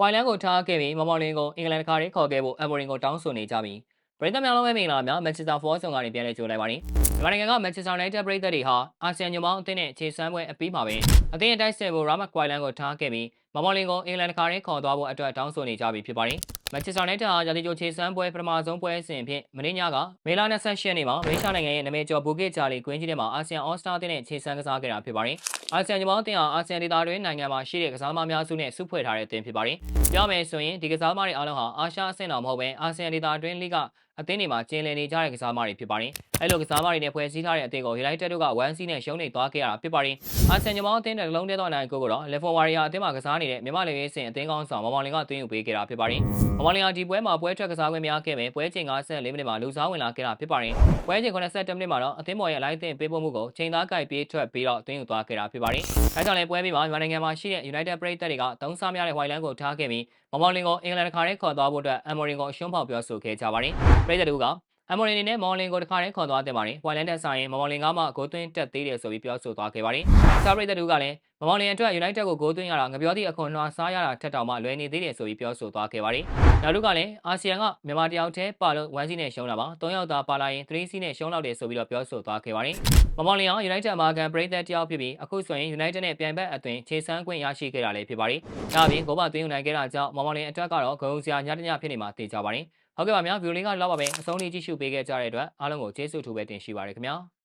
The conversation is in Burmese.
ဝိုင်လန်ကိုထားခဲ့ပြီးမော်မော်လင်ကိုအင်္ဂလန်ခါရေးခေါ်ခဲ့ဖို့အမ်ဘိုရင်ကိုတောင်းဆိုနေကြပြီးပရိသတ်များလုံးပဲမင်္ဂလာများမန်ချက်စတာဖောဆောင်ကနေပြန်လည်ကြိုလိုက်ပါတယ်မြန်မာနိုင်ငံကမန်ချက်စတာယူနိုက်တက်ပရိသတ်တွေဟာအာဆီယံညွန်ပေါင်းအသင်းနဲ့ခြေစမ်းပွဲအပြီးမှာပဲအသင်းအတိုက်ဆယ်ဖို့ရာမတ်ကွိုင်လန်ကိုထားခဲ့ပြီးမော်မော်လင်ကိုအင်္ဂလန်ခါရေးခေါ်သွားဖို့အတွက်တောင်းဆိုနေကြပြီဖြစ်ပါတယ် မန်ချက်စတာယူနိုက်တက်ဟာရာသီကြိုခြေစမ်းပွဲပထမဆုံးပွဲစဉ်ဖြင့်မင်းညကမေလာ28ရက်နေ့မှာမလေးရှားနိုင်ငံရဲ့နာမည်ကျော်ဘူကစ်ဂျာလီကွင်းကြီးထဲမှာအာဆီယံအော်စတာအသင်းနဲ့ခြေစမ်းကစားခဲ့တာဖြစ်ပါတယ်အာဆီယံညွန်ပေါင်းအသင်းဟာအာဆီယံဒေသတွင်းနိုင်ငံမှာရှိတဲ့ကစားသမားများစုနဲ့စုဖွဲ့ထားတဲ့အသင်းဖြစ်ပါတယ်ပြောမယ်ဆိုရင်ဒီကစားသမားတွေအားလုံးဟာအာရှအဆင့်တော်မဟုတ်ဘဲအာဆီယံဒေသအတွင်းလိက အသင်းတွေမှာကျင်းလည်နေကြတဲ့ကစားသမားတွေဖြစ်ပါတယ်။အဲလိုကစားသမားတွေနဲ့ဖွဲ့စည်းထားတဲ့အသင်းကို United တို့က1စီးနဲ့ရှုံးနေသွားခဲ့ရတာဖြစ်ပါတယ်။အာဆီယံညမောင်းအသင်းတဲ့လုံးတဲသောနိုင်ကိုကတော့ Level Warrior အသင်းမှာကစားနေတဲ့မြန်မာလေရေးစင်အသင်းကောင်းဆောင်မောင်မောင်လင်ကသွင်းယူပေးခဲ့တာဖြစ်ပါတယ်။မောင်မောင်လင်ကဒီပွဲမှာပွဲထွက်ကစားခွင့်များခဲ့မယ်ပွဲချိန်54မိနစ်မှာလူစားဝင်လာခဲ့တာဖြစ်ပါတယ်။ပွဲချိန်82မိနစ်မှာတော့အသင်းပေါ်ရဲ့အလိုက်အသင်းပေးပို့မှုကိုချိန်သားကိုက်ပြေးထွက်ပြီးတော့သွင်းယူသွားခဲ့တာဖြစ်ပါတယ်။ဒါကြောင့်လည်းပွဲပြီးမှာမြန်မာနိုင်ငံမှာရှိတဲ့ United ပရိသတ်တွေကသုံးစားများတဲ့ White Line ကိုထားခဲ့ပြီးမောင်မောင်လင်ကိုအင်္ဂလန်တစ်ခါတည်းခေါ်သွားဖို့အတွက်အမ်မိုရင်ကိုအရှုံးဖောက်ပြောဆိုခဲ့ကြပါတယ်။ပရိသတ်တို့ကအမော်လင်အနေနဲ့မော်လင်ကိုတခါတည်းခေါ်သွားတဲ့ပါတယ်။ပွိုင်လန်တက်ဆိုင်ရင်မော်လင်ကမှဂိုးသွင်းတက်သေးတယ်ဆိုပြီးပြောဆိုသွားခဲ့ပါတယ်။စာပရိသတ်တို့ကလည်း မော်လင်အတွက် United ကိုဂိုးသွင်းရတာငပြောသည့်အခွန်နှွားစားရတာထက်တောင်မှလွယ်နေသေးတယ်ဆိုပြီးပြောဆိုသွားခဲ့ပါတယ်။နောက်တစ်ကလည်းအာဆီယံကမြန်မာတယောက်တည်းပါလို့1စီးနဲ့ရှုံးတာပါ။၃ယောက်သာပါလာရင်3စီးနဲ့ရှုံးလောက်တယ်ဆိုပြီးတော့ပြောဆိုသွားခဲ့ပါတယ်။မော်လင်က United အမာခံပရိသတ်တယောက်ဖြစ်ပြီးအခုဆိုရင် United နဲ့ပြိုင်ဘက်အသွင်ခြေစမ်းခွင့်ရရှိခဲ့တာလည်းဖြစ်ပါတယ်။ဒါအပြင်ဂိုးမသွင်းယူနိုင်ခဲ့တာကြောင့်မော်လင်အတွက်ကတော့ဂုဏ်စရာညတညဖြစ်နေမှာသိကြပါတယ်။ဟုတ်ကဲ့ပါဗျာဗီဒီယိုလေးကတော့လောက်ပါပဲအဆုံးထိကြည့်ရှုပေးခဲ့ကြတဲ့အတွက်အားလုံးကိုကျေးဇူးထူးပဲတင်ရှိပါရခင်ဗျာ